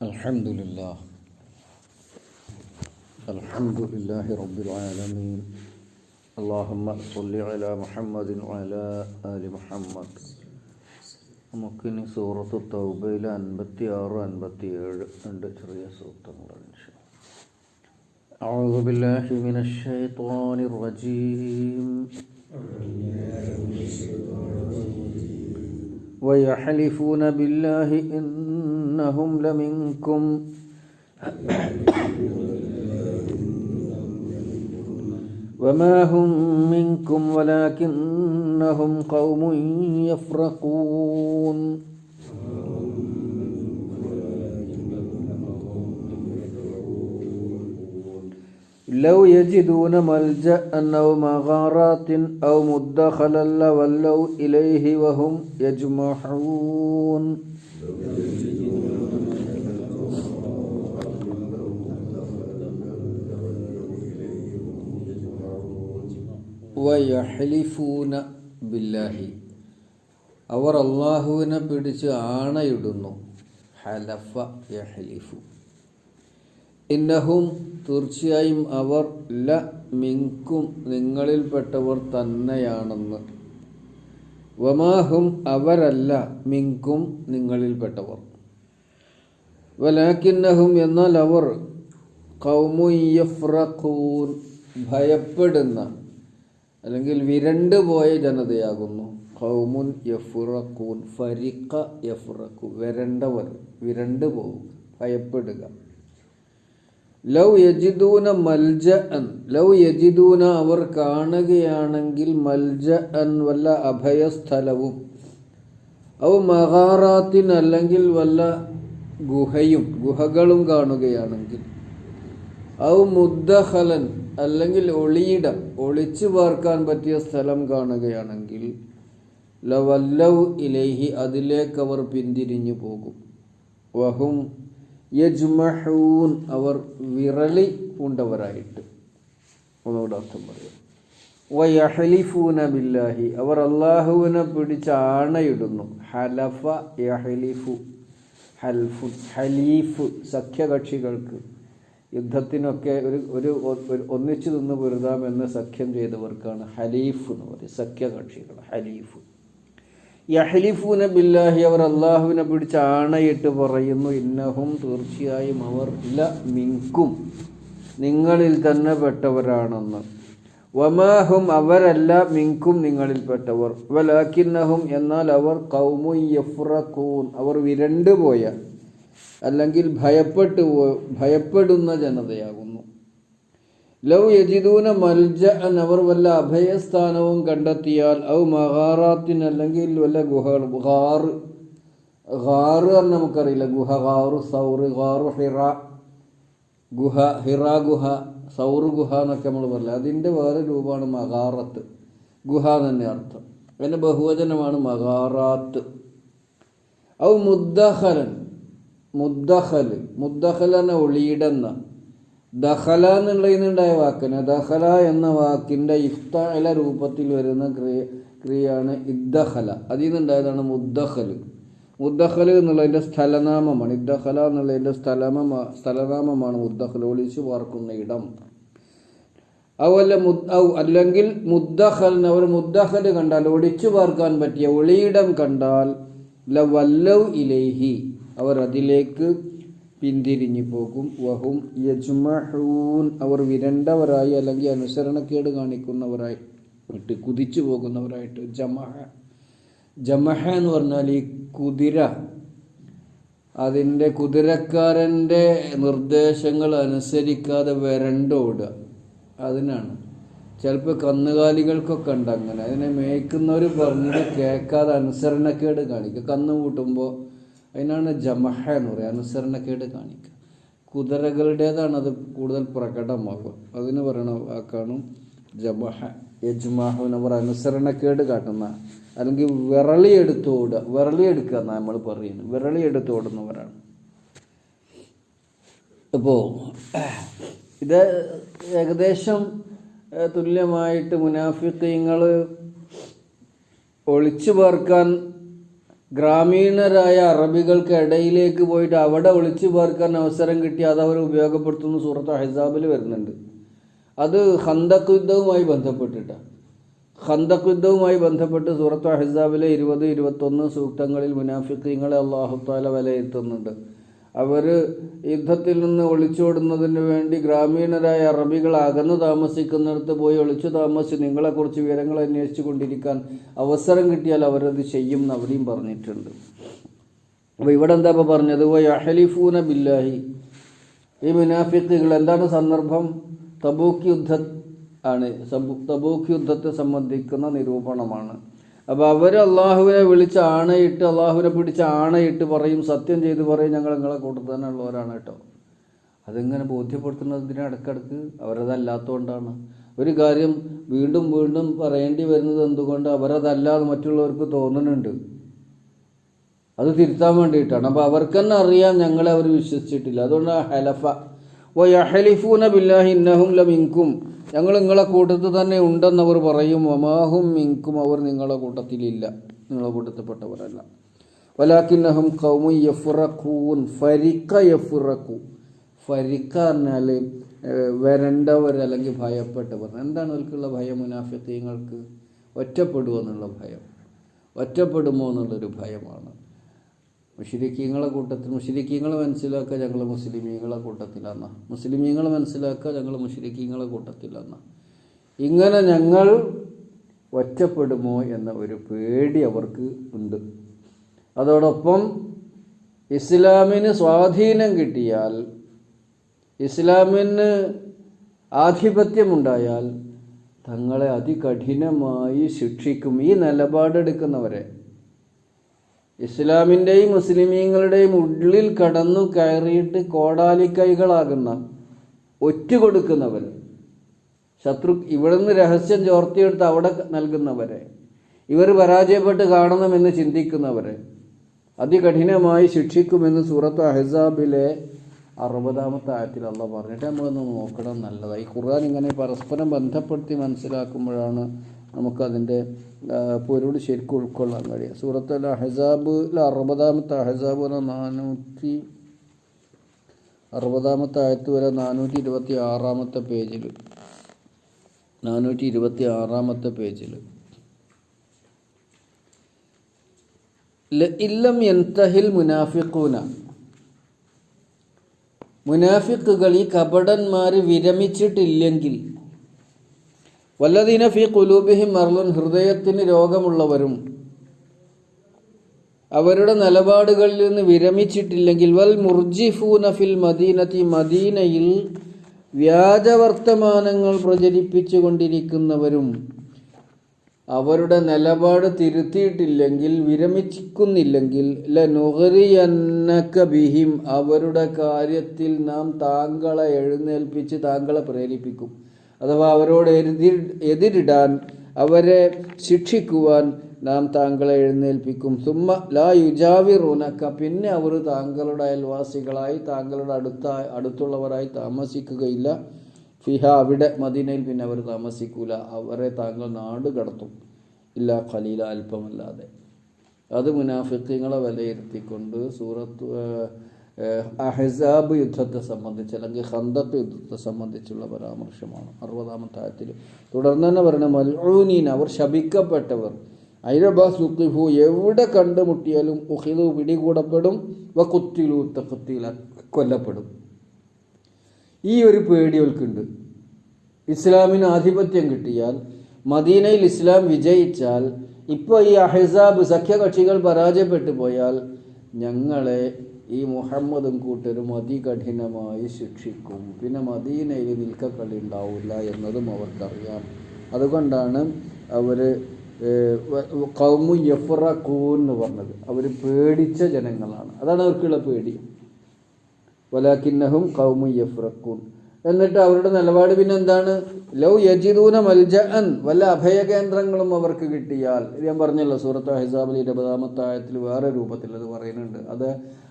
الحمد لله الحمد لله رب العالمين اللهم صل على محمد وعلى آل محمد നമുക്കിനി സൂറത്ത് തൗബയിൽ അൻപത്തി ആറ് അൻപത്തി ഏഴ് രണ്ട് ചെറിയ സൂക്തങ്ങളുണ്ട് ഇൻഷാ അല്ലാ. أعوذ بالله من الشيطان الرجيم ويحلفون بالله إنهم لمنكم. وما هم منكم ولكنهم قوم يفرقون. لو يجدون ملجأ أو مغارات أو مدخلا لولوا إليه وهم يجمحون വയഹ്ലിഫൂന ബില്ലാഹി അവർ അള്ളാഹുവിനെ പിടിച്ച് ആണയിടുന്നു ഹലഫ യഹ്ലിഫു ഇന്നഹും തീർച്ചയായും അവർ ല മിങ്കും നിങ്ങളിൽപ്പെട്ടവർ തന്നെയാണെന്ന്. വമാഹും അവരല്ല മിങ്കും നിങ്ങളിൽപ്പെട്ടവർ. വലാക്കിന്നഹും എന്നാൽ അവർ കൗമുയ്യഫ്രഖൂൻ ഭയപ്പെടുന്ന അല്ലെങ്കിൽ വിരണ്ടു പോയ ജനതയാകുന്നു. കൗമുൻ യഫുറക്കൂൻ ഫരിഖ യഫുറഖു വരണ്ടവർ വിരണ്ടു പോകും ഭയപ്പെടുക. ലൗ യജിദൂന മൽജ അൻ ലൗ യജിദൂന അവർ കാണുകയാണെങ്കിൽ മൽജ അൻ വല്ല അഭയസ്ഥലവും. അവ മഹാറാത്തിൻ അല്ലെങ്കിൽ വല്ല ഗുഹയും ഗുഹകളും കാണുകയാണെങ്കിൽ. ഔ മുദ്ദഹലൻ അല്ലെങ്കിൽ ഒളിയിടം ഒളിച്ചു പാർക്കാൻ പറ്റിയ സ്ഥലം കാണുകയാണെങ്കിൽ ലവല്ലവ് ഇലേഹി അതിലേക്ക് അവർ പിന്തിരിഞ്ഞു പോകും. വഹും യജ്മഹൂൻ അവർ വിറളി പൂണ്ടവരായിട്ട്. ഒന്നുകൂടെ അർത്ഥം പറയും. വയഹലിഫൂന ബില്ലാഹി അവർ അള്ളാഹുവിനെ പിടിച്ച് ആണയിടുന്നു. ഹലഫ യഹലിഫു ഹൽഫു ഹലീഫ് സഖ്യകക്ഷികൾക്ക്. യുദ്ധത്തിനൊക്കെ ഒരു ഒരു ഒന്നിച്ചു നിന്ന് പൊരുതാമെന്ന് സഖ്യം ചെയ്തവർക്കാണ് ഹലീഫ് എന്ന് പറയും സഖ്യകക്ഷികൾ ഹലീഫ്. യഹ്ലിഫൂന ബില്ലാഹി അവർ അള്ളാഹുവിനെ പിടിച്ച് ആണയിട്ട് പറയുന്നു ഇന്നഹും തീർച്ചയായും അവർ ല മിങ്കും. നിങ്ങളിൽ തന്നെ പെട്ടവരാണെന്ന്. വമാഹും അവരല്ല മിങ്കും നിങ്ങളിൽപ്പെട്ടവർ വലാക്കിന്നഹും എന്നാൽ അവർ കൗമു യഫ്രഖൂൻ അവർ വിരണ്ടുപോയ അല്ലെങ്കിൽ ഭയപ്പെട്ടു ഭയപ്പെടുന്ന ജനതയാകുന്നു. ലൗ യജിദൂന മൽജ അവർ വല്ല അഭയസ്ഥാനവും കണ്ടെത്തിയാൽ ഔ മഹാറാത്തിൻ അല്ലെങ്കിൽ വല്ല ഗുഹകൾ ഗാറ് ഗാറ് എന്ന് നമുക്കറിയില്ല. ഗുഹ ഗാറു സൗറ് ഗാറു ഹിറ ഗുഹ ഹിറ ഗുഹ സൗറ് ഗുഹ എന്നൊക്കെ നമ്മൾ പറയില്ല അതിന്റെ വേറെ രൂപമാണ് മഹാറത്ത് ഗുഹ തന്നെ അർത്ഥം. അതിന്റെ ബഹുവചനമാണ് മഹാറാത്ത് ഔ മുദ്ദഹലൻ മുദ്ദഹൽ മുദ്ദഹൽ എന്ന ഒളിയിടുന്ന ദഹല എന്നുള്ളതിനുണ്ടായ വാക്കിന് ദഹല എന്ന വാക്കിന്റെ ഇഫ്തല രൂപത്തിൽ വരുന്ന ക്രിയ ക്രിയയാണ് ഇദ്ദഹല അതിൽ നിന്നുണ്ടായതാണ് മുദ്ദഹൽ മുദ്ദഹൽ എന്നുള്ളതിന്റെ സ്ഥലനാമമാണ്. ഇദ്ദഹല എന്നുള്ളതിന്റെ സ്ഥലമ സ്ഥലനാമമാണ് മുദ്ദഹൽ ഒളിച്ചു പാർക്കുന്ന ഇടം. അതുപോലെ മുദ് അല്ലെങ്കിൽ മുദ്ദഹലിന് അവർ മുദ്ദഹൽ കണ്ടാൽ ഒളിച്ചു പാർക്കാൻ പറ്റിയ ഒളിയിടം കണ്ടാൽ ലവല്ലൗ ഇലേഹി അവർ അതിലേക്ക് പിന്തിരിഞ്ഞു പോകും. വഹും യജ്മഹൂൻ. അവർ വിരണ്ടവരായി അല്ലെങ്കിൽ അനുസരണക്കേട് കാണിക്കുന്നവരായി ഇട്ട് കുതിച്ചു പോകുന്നവരായിട്ട് ജമഹ. ജമഹ എന്ന് പറഞ്ഞാൽ ഈ കുതിര. അതിന്റെ കുതിരക്കാരന്റെ നിർദ്ദേശങ്ങൾ അനുസരിക്കാതെ വരണ്ടോടുക. അതിനാണ്. ചിലപ്പോൾ കന്നുകാലികൾക്കൊക്കെ ഉണ്ട് അങ്ങനെ. അതിനെ മേയ്ക്കുന്നവർ പറഞ്ഞത് കേൾക്കാതെ അനുസരണക്കേട് കാണിക്കുക കന്ന് കൂട്ടുമ്പോൾ അതിനാണ് ജമഹ എന്ന് പറയുക അനുസരണക്കേട് കാണിക്കുക. കുതിരകളുടേതാണ് അത് കൂടുതൽ പ്രകടമാകുക അതിന് പറയണ വാക്കാണ് ജമഹ. യജ്മാഹു എന്ന് പറയുക അനുസരണക്കേട് കാട്ടുന്ന അല്ലെങ്കിൽ എടുത്തോടുക വിറളി എടുക്കുക എന്നാണ് നമ്മൾ പറയുന്നത്. വിരളിയെടുത്തോടുന്നവരാണ് അപ്പോൾ ഇത് ഏകദേശം തുല്യമായിട്ട് മുനാഫിക്കീങ്ങൾ ഒളിച്ചു പാർക്കാൻ ഗ്രാമീണരായ അറബികൾക്ക് ഇടയിലേക്ക് പോയിട്ട് അവിടെ ഒളിച്ചു പാർക്കാൻ അവസരം കിട്ടി അത് അവർ ഉപയോഗപ്പെടുത്തുന്ന സൂറത്ത് ഹിസാബിൽ വരുന്നുണ്ട്. അത് ഹന്തക് യുദ്ധവുമായി ബന്ധപ്പെട്ടിട്ടാണ് ഹന്തക് യുദ്ധവുമായി ബന്ധപ്പെട്ട് സൂറത്ത് അഹിസാബിലെ ഇരുപത് ഇരുപത്തൊന്ന് സൂക്തങ്ങളിൽ മുനാഫിക്കങ്ങളെ അള്ളാഹുത്താല വിലയിരുത്തുന്നുണ്ട്. അവർ യുദ്ധത്തിൽ നിന്ന് ഒളിച്ചോടുന്നതിന് വേണ്ടി ഗ്രാമീണരായ അറബികൾ അകന്നു താമസിക്കുന്നിടത്ത് പോയി ഒളിച്ചു താമസിച്ച് നിങ്ങളെക്കുറിച്ച് വിവരങ്ങൾ അന്വേഷിച്ചു കൊണ്ടിരിക്കാൻ അവസരം കിട്ടിയാൽ അവരത് ചെയ്യും എന്ന് അവിടെയും പറഞ്ഞിട്ടുണ്ട്. അപ്പോൾ ഇവിടെ എന്താ ഇപ്പോൾ പറഞ്ഞത്? യഹലിഫൂന ബില്ലാഹി. ഈ മുനാഫിക്കുകൾ എന്താണ് സന്ദർഭം? തബൂക്ക് യുദ്ധ ആണ്. തബൂക്ക് യുദ്ധത്തെ സംബന്ധിക്കുന്ന നിരൂപണമാണ്. അപ്പോൾ അവർ അള്ളാഹുവിനെ വിളിച്ച് ആണയിട്ട് അള്ളാഹുവിനെ പിടിച്ച് ആണയിട്ട് പറയും സത്യം ചെയ്ത് പറയും ഞങ്ങൾ നിങ്ങളെ കൂട്ടത്തിൽ തന്നെ ഉള്ളവരാണ് കേട്ടോ. അതിങ്ങനെ ബോധ്യപ്പെടുത്തുന്നതിന് ഇടക്കിടക്ക്? അവരതല്ലാത്തതുകൊണ്ടാണ് ഒരു കാര്യം വീണ്ടും വീണ്ടും പറയേണ്ടി വരുന്നത് എന്തുകൊണ്ട്? അവരതല്ലാതെ മറ്റുള്ളവർക്ക് തോന്നുന്നുണ്ട്. അത് തിരുത്താൻ വേണ്ടിയിട്ടാണ്. അപ്പോൾ അവർക്ക് തന്നെ അറിയാം ഞങ്ങളെ അവർ വിശ്വസിച്ചിട്ടില്ല. അതുകൊണ്ട് ഹലഫ ഓ യഹലിഫൂന ബില്ലാഹി ഇന്നഹും ല മിങ്കും ഞങ്ങൾ നിങ്ങളെ കൂട്ടത്തിൽ തന്നെ ഉണ്ടെന്നവർ പറയും വമാഹും മിങ്കും അവർ നിങ്ങളെ കൂട്ടത്തിലില്ല. നിങ്ങളെ കൂട്ടത്തിൽപ്പെട്ടവരല്ല. വലാക്കിന്നഹും കൗമു യഫുറഖൂൻ ഫരിക്ക യഫുറക്കൂ ഫരിക്ക പറഞ്ഞാൽ വരണ്ടവർ അല്ലെങ്കിൽ ഭയപ്പെട്ടവർ. എന്താണ് അവർക്കുള്ള ഭയം മുനാഫിത്തീങ്ങൾക്ക് ഒറ്റപ്പെടുമോ എന്നുള്ള ഭയം. ഒറ്റപ്പെടുമോ എന്നുള്ളൊരു ഭയമാണ്. മുഷിരിക്കീങ്ങളെ കൂട്ടത്തിൽ മുഷിരിക്കീങ്ങൾ മനസ്സിലാക്കുക ഞങ്ങൾ മുസ്ലിമീങ്ങളെ കൂട്ടത്തിലാണ് മുസ്ലിമീങ്ങളെ മനസ്സിലാക്കുക ഞങ്ങൾ മുഷിരിക്കീങ്ങളെ കൂട്ടത്തിലാണ് ഇങ്ങനെ ഞങ്ങൾ ഒറ്റപ്പെടുമോ എന്ന ഒരു പേടി അവർക്ക് ഉണ്ട്. അതോടൊപ്പം ഇസ്ലാമിന് സ്വാധീനം കിട്ടിയാൽ ഇസ്ലാമിന് ആധിപത്യമുണ്ടായാൽ തങ്ങളെ അതികഠിനമായി ശിക്ഷിക്കും ഈ നിലപാടെടുക്കുന്നവരെ. ഇസ്ലാമിന്റെയും മുസ്ലിമീങ്ങളുടെയും ഉള്ളിൽ കടന്നു കയറിയിട്ട് കോടാലിക്കൈകളാകുന്ന ഒറ്റുകൊടുക്കുന്നവർ ശത്രു ഇവിടുന്ന് രഹസ്യം ചോർത്തിയെടുത്ത് അവിടെ നൽകുന്നവരെ ഇവർ പരാജയപ്പെട്ട് കാണണമെന്ന് ചിന്തിക്കുന്നവരെ അതികഠിനമായി ശിക്ഷിക്കുമെന്ന് സൂറത്ത് അഹസാബിലെ അറുപതാമത്തെ ആയത്തിൽ അള്ള പറഞ്ഞിട്ട് നമ്മളൊന്ന് നോക്കണം നല്ലതായി ഖുർആൻ ഇങ്ങനെ പരസ്പരം ബന്ധപ്പെടുത്തി മനസ്സിലാക്കുമ്പോഴാണ് നമുക്കതിന്റെ പൊരുൾ ശരിക്കും ഉൾക്കൊള്ളാൻ കഴിയുക സൂറത്ത് അൽ അഹസാബിൽ അറുപതാമത്തെ അഹസാബ് വരെ നാനൂറ്റി അറുപതാമത്തെ ആയത്ത് വരെ നാനൂറ്റി ഇരുപത്തി ആറാമത്തെ പേജിൽ നാനൂറ്റി ഇരുപത്തി ആറാമത്തെ പേജിൽ ഇല്ലം എന്തഹിൽ മുനാഫിക്കൂന മുനാഫിക്കുകൾ ഈ കപടന്മാർ വിരമിച്ചിട്ടില്ലെങ്കിൽ വല്ലദീന ഫി കുലൂബിഹി മർലുൻ ഹൃദയത്തിന് രോഗമുള്ളവരും അവരുടെ നിലപാടുകളിൽ നിന്ന് വിരമിച്ചിട്ടില്ലെങ്കിൽ വൽ മുർജിഫൂന ഫിൽ മദീനത്തി മദീനയിൽ വ്യാജവർത്തമാനങ്ങൾ പ്രചരിപ്പിച്ചു കൊണ്ടിരിക്കുന്നവരും അവരുടെ നിലപാട് തിരുത്തിയിട്ടില്ലെങ്കിൽ വിരമിച്ചിക്കുന്നില്ലെങ്കിൽ ലനുഹറിയന്നക ബിഹിം അവരുടെ കാര്യത്തിൽ നാം താങ്കളെ എഴുന്നേൽപ്പിച്ച് താങ്കളെ പ്രേരിപ്പിക്കും. അഥവാ അവരോട് എതിർ എതിരിടാൻ അവരെ ശിക്ഷിക്കുവാൻ നാം താങ്കളെ എഴുന്നേൽപ്പിക്കും. സുമ്മ ലാ യുജാവിറുനക്ക. പിന്നെ അവർ താങ്കളുടെ അയൽവാസികളായി താങ്കളുടെ അടുത്ത അടുത്തുള്ളവരായി താമസിക്കുകയില്ല. ഫിഹ അവിടെ മദീനയിൽ പിന്നെ അവർ താമസിക്കൂല. അവരെ താങ്കൾ നാട് കടത്തും. ഇല്ല ഖലീല അല്പമല്ലാതെ. അത് മുനാഫിക്കങ്ങളെ വിലയിരുത്തിക്കൊണ്ട് സൂറത്ത് അഹ്സാബ് യുദ്ധത്തെ സംബന്ധിച്ച് അല്ലെങ്കിൽ ഹന്തത്ത് യുദ്ധത്തെ സംബന്ധിച്ചുള്ള പരാമർശമാണ്. അറുപതാമത്തെ ആയത്തിൽ തുടർന്ന് തന്നെ പറയുന്നത് മൽഊനീൻ അവർ ശപിക്കപ്പെട്ടവർ. ഐരബാ സുഖിഫു എവിടെ കണ്ടുമുട്ടിയാലും ഉഹിദു പിടികൂടപ്പെടും. വ കുത്തിലു തക്കുത്തില കൊല്ലപ്പെടും. ഈ ഒരു പേടി അവർക്കുണ്ട് ഇസ്ലാമിന് ആധിപത്യം കിട്ടിയാൽ മദീനയിൽ ഇസ്ലാം വിജയിച്ചാൽ ഇപ്പോൾ ഈ അഹസാബ് സഖ്യകക്ഷികൾ പരാജയപ്പെട്ടു പോയാൽ ഞങ്ങളെ ഈ മുഹമ്മദും കൂട്ടരും അതികഠിനമായി ശിക്ഷിക്കും. പിന്നെ മദീനയിൽ നിൽക്കക്കളി ഉണ്ടാവില്ല എന്നതും അവർക്കറിയാം. അതുകൊണ്ടാണ് അവർ കൗമു യഫ്രഖൂൻ എന്ന് പറഞ്ഞത്. അവർ പേടിച്ച ജനങ്ങളാണ്. അതാണ് അവർക്കുള്ള പേടി. വലാക്കിന്നഹും കൗമു യഫ്രഖൂൻ എന്നിട്ട് അവരുടെ നിലപാട് പിന്നെ എന്താണ് ലൗ യജിദൂന മൽജഅൻ വല്ല അഭയകേന്ദ്രങ്ങളും അവർക്ക് കിട്ടിയാൽ. ഇത് ഞാൻ പറഞ്ഞല്ലോ സൂറത്ത് അഹിസാബിൽ ഇരുപതാമത്തെ ആയത്തിൽ വേറെ രൂപത്തിൽ അത് പറയുന്നുണ്ട്. അത്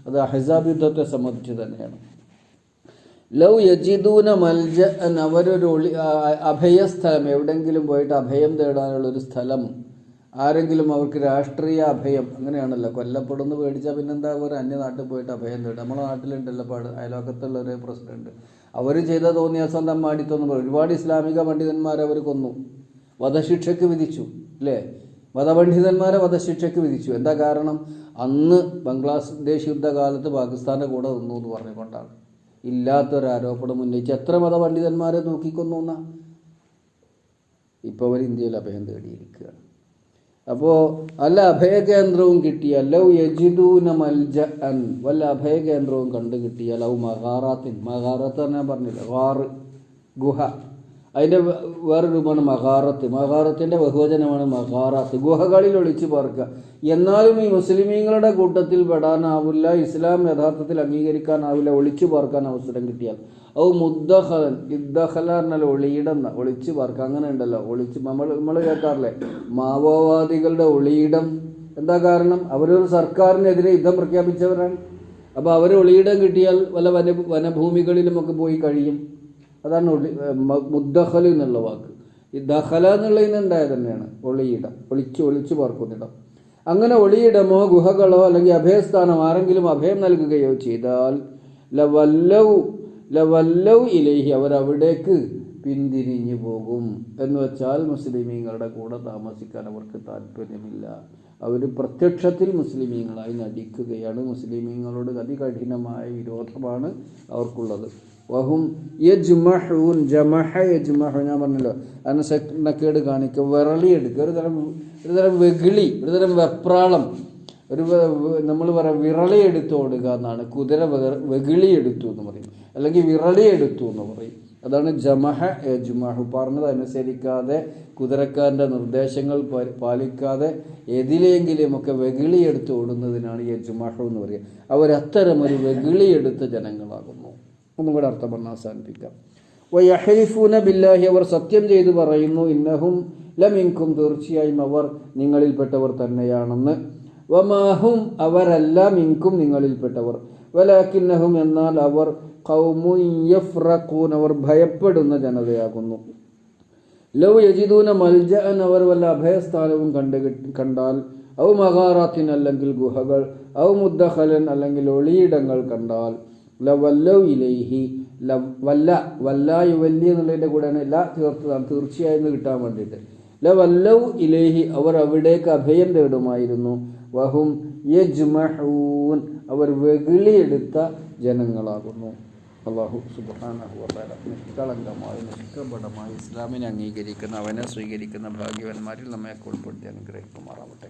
അത് അഹിസാബ് യുദ്ധത്തെ സംബന്ധിച്ച് തന്നെയാണ്. ലൗ യജിദൂന മൽജഅൻ അവരൊരു ഒളി അഭയസ്ഥലം എവിടെങ്കിലും പോയിട്ട് അഭയം തേടാനുള്ള ഒരു സ്ഥലം. ആരെങ്കിലും അവർക്ക് രാഷ്ട്രീയ അഭയം അങ്ങനെയാണല്ലോ. കൊല്ലപ്പെടുന്നു പേടിച്ചാൽ പിന്നെന്താ ഒരു അന്യനാട്ടിൽ പോയിട്ട് അഭയം തേടും. നമ്മുടെ നാട്ടിലുണ്ടല്ലോ പാട് അയലോക്കത്തുള്ള ഒരു പ്രസിഡന്റ് അവർ ചെയ്ത തോന്നിയ തോന്നിയാസം തമ്മാടിത്തൊന്നും ഒരുപാട് ഇസ്ലാമിക പണ്ഡിതന്മാരെ അവർ കൊന്നു. വധശിക്ഷയ്ക്ക് വിധിച്ചു അല്ലേ? മതപണ്ഡിതന്മാരെ വധശിക്ഷയ്ക്ക് വിധിച്ചു. എന്താ കാരണം? അന്ന് ബംഗ്ലാദേശ് യുദ്ധകാലത്ത് പാകിസ്ഥാന്റെ കൂടെ നിന്നു എന്ന് പറഞ്ഞുകൊണ്ടാണ്. ഇല്ലാത്തൊരാരോപണം ഉന്നയിച്ച് എത്ര മതപണ്ഡിതന്മാരെ നോക്കിക്കൊന്നു എന്നാ? ഇപ്പോൾ അവർ ഇന്ത്യയിൽ അഭയം തേടിയിരിക്കുകയാണ്. അപ്പോൾ അല്ല അഭയകേന്ദ്രവും കിട്ടിയാൽ ലൗ യജിദൂന മൽജ വല്ല അഭയകേന്ദ്രവും കണ്ടു കിട്ടിയാൽ ഔ മഹാറാത്തിൻ മഹാറത്ത് ഞാൻ പറഞ്ഞില്ല? ഗാറ് ഗുഹ. അതിന്റെ വേറെ രൂപമാണ് മഹാറത്ത് മഹാറത്തിന്റെ ബഹുവചനമാണ് മഹാറാത്ത് ഗുഹകളിൽ ഒളിച്ചു പാർക്കുക. എന്നാലും ഈ മുസ്ലിമീങ്ങളുടെ കൂട്ടത്തിൽ പെടാനാവില്ല ഇസ്ലാം യഥാർത്ഥത്തിൽ അംഗീകരിക്കാനാവില്ല ഒളിച്ചു പാർക്കാൻ അവസരം കിട്ടിയാൽ. ഔ മുദ്ദഹലൻ ഇദ്ദഹല പറഞ്ഞാൽ ഒളിയിടം ഒളിച്ച് പാർക്കുക അങ്ങനെ ഉണ്ടല്ലോ. ഒളിച്ച് നമ്മൾ നമ്മൾ കേൾക്കാറില്ലേ? മാവോവാദികളുടെ ഒളിയിടം. എന്താ കാരണം? അവരൊരു സർക്കാരിനെതിരെ യുദ്ധം പ്രഖ്യാപിച്ചവരാണ്. അപ്പോൾ അവർ ഒളിയിടം കിട്ടിയാൽ വല്ല വന വനഭൂമികളിലുമൊക്കെ പോയി കഴിയും. അതാണ് ഒളി മുദ്ദഹൽ എന്നുള്ള വാക്ക്. ഈ ദഹല എന്നുള്ളതിന് ഉണ്ടായത് തന്നെയാണ്. ഒളിയിടം. ഒളിച്ച് ഒളിച്ചു പാർക്കുന്നിടം അങ്ങനെ ഒളിയിടമോ ഗുഹകളോ അല്ലെങ്കിൽ അഭയസ്ഥാനം ആരെങ്കിലും അഭയം നൽകുകയോ ചെയ്താൽ ലവല്ലവ് ലവല്ലവ് ഇലേഹി അവരവിടേക്ക് പിന്തിരിഞ്ഞു പോകും. എന്ന് വെച്ചാൽ മുസ്ലിമീങ്ങളുടെ കൂടെ താമസിക്കാൻ അവർക്ക് താല്പര്യമില്ല. അവർ പ്രത്യക്ഷത്തിൽ മുസ്ലിമീങ്ങളായി നടിക്കുകയാണ്. മുസ്ലിമീങ്ങളോട് അതികഠിനമായ വിരോധമാണ് അവർക്കുള്ളത്. വഹും യജ്മഹൂൻ ജമഹ യജ്മഹ ഞാൻ പറഞ്ഞല്ലോ അനുസരണക്കേട് കാണിക്കുക വിറളിയെടുക്കുക ഒരു തരം ഒരു തരം വെകിളി ഒരു തരം വെപ്രാളം. ഒരു നമ്മൾ പറയാം വിറളിയെടുത്ത് ഓടുക എന്നാണ്. കുതിര വെക- വെകിളി എടുത്തു എന്ന് പറയും. അല്ലെങ്കിൽ വിറളിയെടുത്തു എന്ന് പറയും. അതാണ് ജമഹ ജുമാഹു. പറഞ്ഞത് അനുസരിക്കാതെ കുതിരക്കാരന്റെ നിർദ്ദേശങ്ങൾ പാലിക്കാതെ എതിലെങ്കിലുമൊക്കെ വെകിളിയെടുത്ത് ഓടുന്നതിനാണ് ഈ യജ്മഹു എന്ന് പറയുക. അവരത്തരം ഒരു വെകിളിയെടുത്ത ജനങ്ങളാകുന്നു. ഒന്നും കൂടെ അർത്ഥം പറഞ്ഞ് അവസാനിപ്പിക്കാം. വയഹലിഫൂന ബില്ലാഹി. അവർ സത്യം ചെയ്ത് പറയുന്നു ഇന്നഹും ലമിങ്കും തീർച്ചയായും അവർ നിങ്ങളിൽപ്പെട്ടവർ തന്നെയാണെന്ന്. വമാഹും അവരല്ല മിൻകും നിങ്ങളിൽപ്പെട്ടവർ. വലാക്കിന്നഹും എന്നാൽ അവർ യഫ്രഖൂൻ അവർ ഭയപ്പെടുന്ന ജനതയാകുന്നു. ലൗ യജിദൂന മൽജഅൻ അവർ വല്ല അഭയസ്ഥാനവും കണ്ട കണ്ടാൽ ഔ മഹാറാത്തിൻ അല്ലെങ്കിൽ ഗുഹകൾ ഔ മുദ്ദഹലൻ അല്ലെങ്കിൽ ഒളിയിടങ്ങൾ കണ്ടാൽ ലവല്ലൗ ഇലൈഹി വല്ല വല്ല യുവല്ലി എന്നുള്ളതിന്റെ കൂടെയാണ് ല ചേർത്തതാണ് തീർച്ചയായും കിട്ടാൻ വേണ്ടിയിട്ട്. ലവല്ലൗ ഇലൈഹി അവർ അവിടേക്ക് അഭയം തേടുമായിരുന്നു. വഹും യജ്മഹൂൻ. അവർ വെകിളിയെടുത്ത ജനങ്ങളാകുന്നു. അള്ളാഹു നിഷ്കളങ്കമായി നിഷ്കപടമായി ഇസ്ലാമിനെ അംഗീകരിക്കുന്ന അവനെ സ്വീകരിക്കുന്ന ഭാഗ്യവന്മാരിൽ നമ്മെ ഉൾപ്പെടുത്തി അനുഗ്രഹിക്കുമാറാവട്ടെ.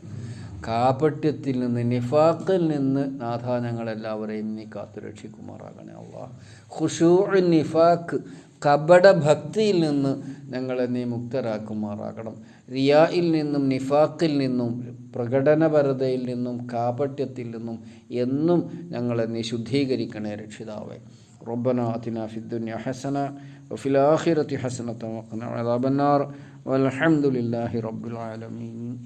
കാപട്യത്തിൽ നിന്ന് നിഫാഖിൽ നിന്ന് നാഥ ഞങ്ങളെല്ലാവരെയും നീ കാത്തുരക്ഷിക്കുമാറാകണേ അള്ളാഹ് ഖുഷൂ നിഫാഖ് കപട ഭക്തിയിൽ നിന്ന് ഞങ്ങളെ നീ മുക്തരാക്കുമാറാകണം. റിയായിൽ നിന്നും നിഫാഖിൽ നിന്നും പ്രകടനപരതയിൽ നിന്നും കാപട്യത്തിൽ നിന്നും എന്നും ഞങ്ങളെ നീ ശുദ്ധീകരിക്കണേ രക്ഷിതാവേ. ربنا آتنا في الدنيا حسنة وفي الآخرة حسنة وقنا عذاب النار والحمد لله رب العالمين.